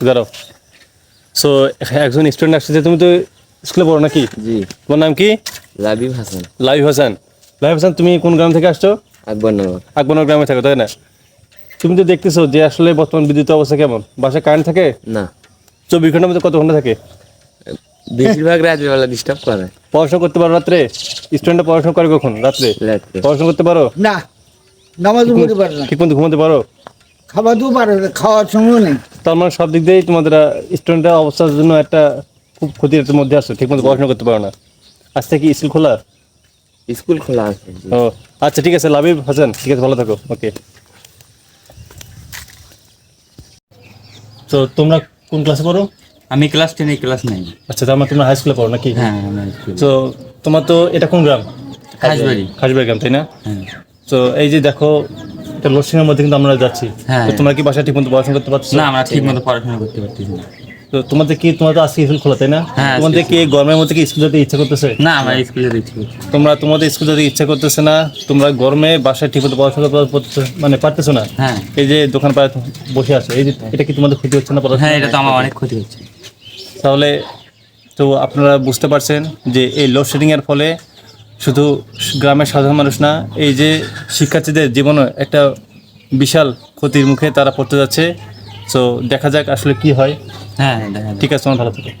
দাঁড়াও সো একজন স্টুডেন্ট আসছে তুমি তো স্কুলে পড়ো নাকি? জি। তোমার নাম কি? লাবিব হাসান। লাইভ হাসান। লাইভ হাসান তুমি কোন গ্রাম থেকে আসছো? আকবরনগর আকবরনগর গ্রামে থাকো তাই না? তুমি তো দেখতেছো যে আসলে বর্তমান বিদ্যুৎ অবস্থা কেমন? বাসায় কারেন্ট থাকে? না। চব্বিশ ঘণ্টার মধ্যে কত ঘণ্টা থাকে? বেশিরভাগ রাতের বেলা ডিস্টার্ব করে। পড়াশোনা করতে পারো রাত্রে? স্টুডেন্টরা পড়াশোনা করে কখন রাত্রে? পড়াশোনা করতে পারো? না নামাজও পড়তে পারে না। ঠিক মতো ঘুমাতে পারো? খাওয়াতেও পারে না খাওয়ার সময় নেই। তার মানে সব দিক দিয়েই তোমাদের স্টুডেন্টের অবস্থার জন্য একটা খুব ক্ষতির মধ্যে আসো ঠিক মতো পড়াশোনা করতে পারো না। আজ থেকে স্কুল খোলা? স্কুল খোলা আছে। ও আচ্ছা ঠিক আছে লাবিব হাসান ঠিক আছে ভালো থাকো ওকে। তো তোমরা কোন ক্লাসে পড়ো? আমি ক্লাস টেনে ক্লাস নাই আচ্ছা তার মানে তোমরা হাই স্কুলে পড়ো নাকি? হ্যাঁ তো তোমার তো এটা কোন গ্রাম? খাসবাড়ি। খাসবাড়ি গ্রাম তাই না? হ্যাঁ। তো এই যে দেখো এটা লোডশেডিংয়ের মধ্যে কিন্তু আমরা যাচ্ছি। হ্যাঁ। তো তোমরা কি বাসায় ঠিক মতো পড়াশোনা করতে পারছ? না আমরা ঠিক মতো পড়াশোনা করতে পারতেছি না। তো তোমাদের কি তোমাদের আজকে স্কুল খোলা তাই না? হ্যাঁ, তোমাদের কি গরমের মধ্যে কি স্কুল যেতে ইচ্ছা করতেছে? না আমার স্কুলে দিচ্ছি তোমরা তোমাদের স্কুল যেতে ইচ্ছা করতেছে না তোমরা গরমে বাসায় ঠিক মতো পড়াশোনা করতে মানে পারতেছো না? হ্যাঁ। এই যে দোকান পাড়ে বসে আছে এই যে এটা কি তোমাদের ক্ষতি হচ্ছে না পড়াশোনা? হ্যাঁ এটা তো আমার অনেক ক্ষতি হচ্ছে। তাহলে তো আপনারা বুঝতে পারছেন যে এই লোডশেডিংয়ের ফলে শুধু গ্রামের সাধারণ মানুষ না এই যে শিক্ষার্থীদের জীবনে একটা বিশাল ক্ষতির মুখে তারা পড়তে যাচ্ছে। তো দেখা যাক আসলে কি হয়। হ্যাঁ দেখা ঠিক আছে তোমার ভালো থাকে।